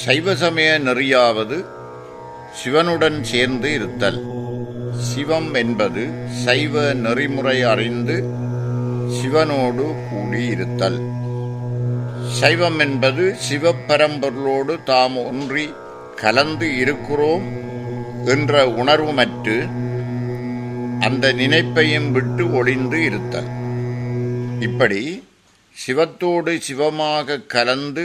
சைவ சமய நெறியாவது சிவனுடன் சேர்ந்து இருத்தல். சிவம் என்பது சைவ நெறிமுறை அறிந்து சிவனோடு கூடி இருத்தல். சைவம் என்பது சிவப்பரம்பொருளோடு தாம் ஒன்றி கலந்து இருக்கிறோம் என்ற உணர்வுமற்று அந்த நினைப்பையும் விட்டு ஒளிந்து இருத்தல். இப்படி சிவத்தோடு சிவமாக கலந்து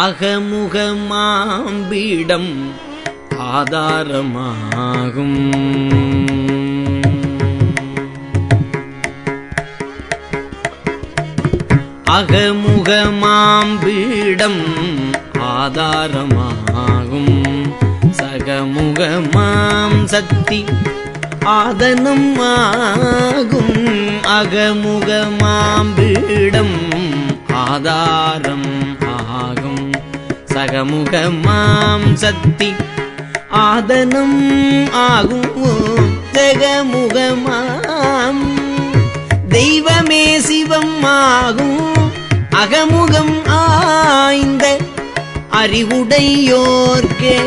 அகமுகமாம்பிடம் ஆதாரமாகும். அகமுகமாம்பிடம் ஆதாரமாகும். சகமுகமாம் சக்தி ஆதனம் ஆகும். அகமுகமாம்பிடம் ஆதாரம் ஆகும் சகமுகமாம் சக்தி ஆதனம் ஆகும் ஜெகமுகமாம். தெய்வமே சிவம் ஆகும் அகமுகம் ஆய்ந்த அறிவுடையோர்க்கே.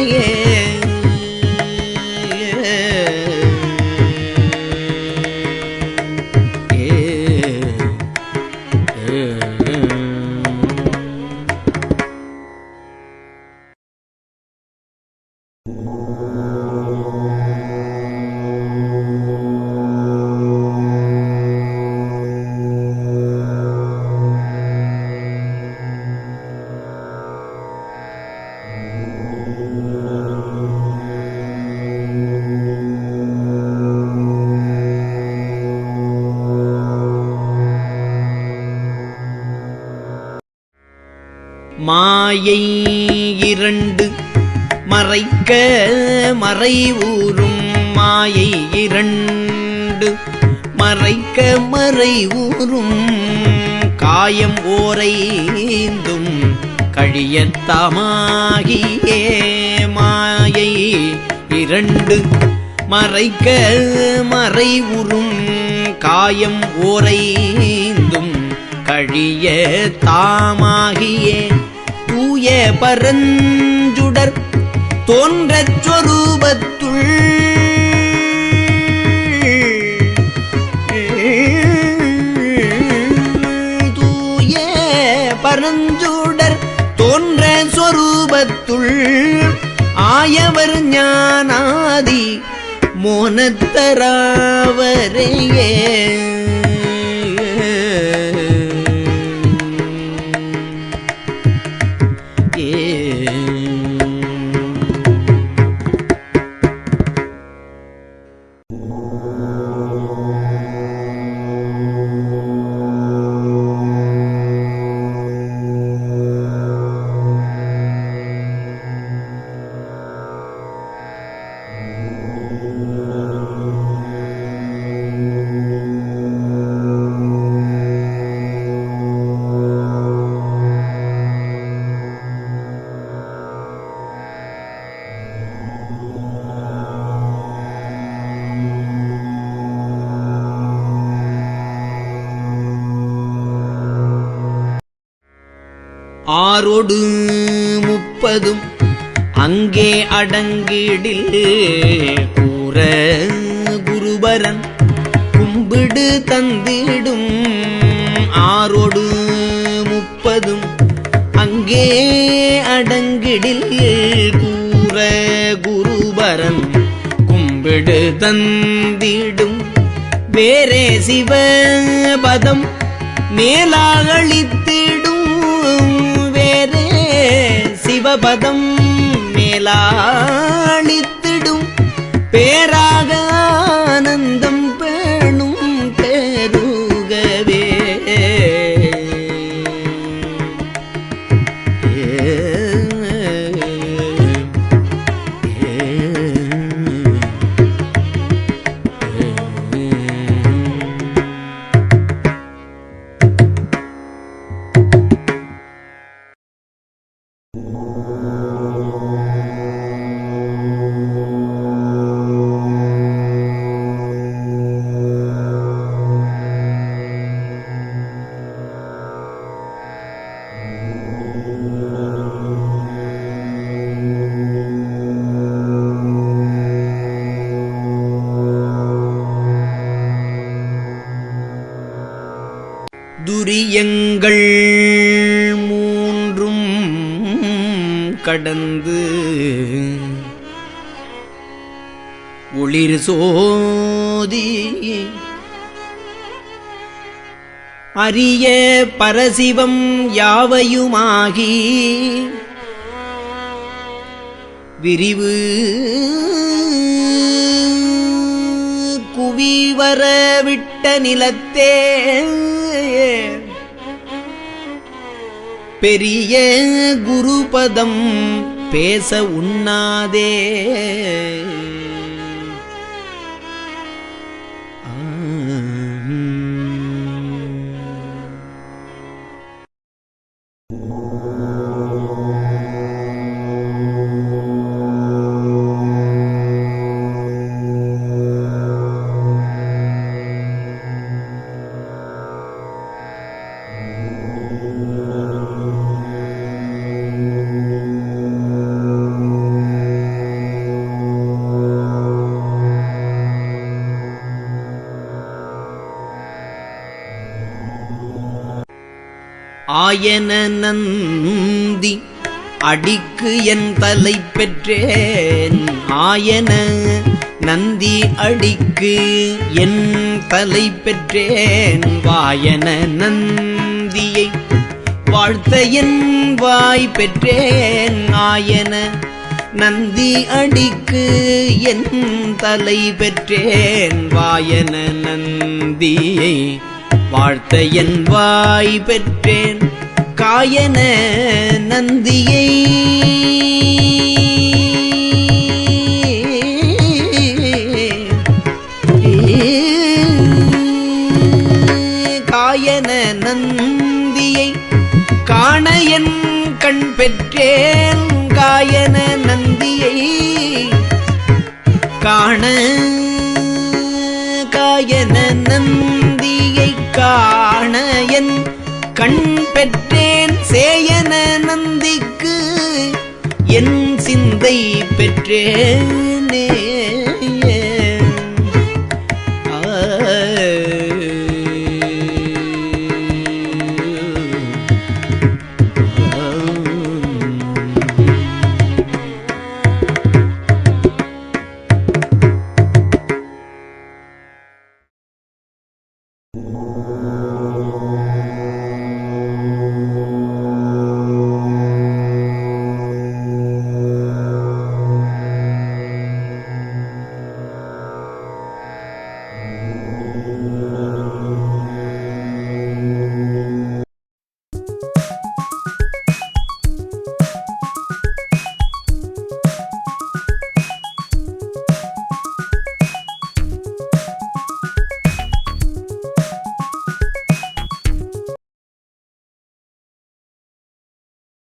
மாயை இரண்டு மறைக்க மறைவூறும் மாயை இரண்டு மறைக்க மறைவூறும் காயம் ஓரைந்தும் கழியத்தமாகியே மாயை இரண்டு மறைக்க மறைவுறும் காயம் ஓரைந்தும் கழிய தாமாகியே தூய பரஞ்சுடர் தோன்றச் சொரூபத்துள். தூய பரஞ்சுடர் தோன்ற சொரூபத்துள். ஆயவர் ஞானாதி மோனத்தராவரையே ஆறொடு முப்பதும் அங்கே அடங்கிடில் கூற குருபரன் கும்பிடு தந்திடும் ஆறொடு முப்பதும் அங்கே அடங்கிடில் கூற குருபரன் கும்பிடு தந்திடும். வேறே சிவபதம் மேலாகளித்து பதம் மேலாளித்திடும் பேரா ஐயங்கள் மூன்றும் கடந்து ஒளிர் சோதி அரிய பரசிவம் யாவையுமாகி விரிவு குவிவரவிட்ட நிலத்தே பெரிய குருபதம் பேச உண்ணாதே. ஆயன நந்தி அடிக்கு என் தலை பெற்றேன். ஆயன நந்தி அடிக்கு என் தலை பெற்றேன். வாயன நந்தியை வாழ்த்த என் வாய் பெற்றேன். ஆயன நந்தி அடிக்கு என் தலை பெற்றேன். வாயன நந்தியை வாழ்த்த என் வாய் பெற்றேன். காயன நந்தியை. காயன நந்தியை காண என் கண் பெற்றேன். காயன நந்தியை காண காயன நந்தியை காண என் கண் பெற்றேன் சேயன நந்திக்கு என் சிந்தை பெற்றேன்.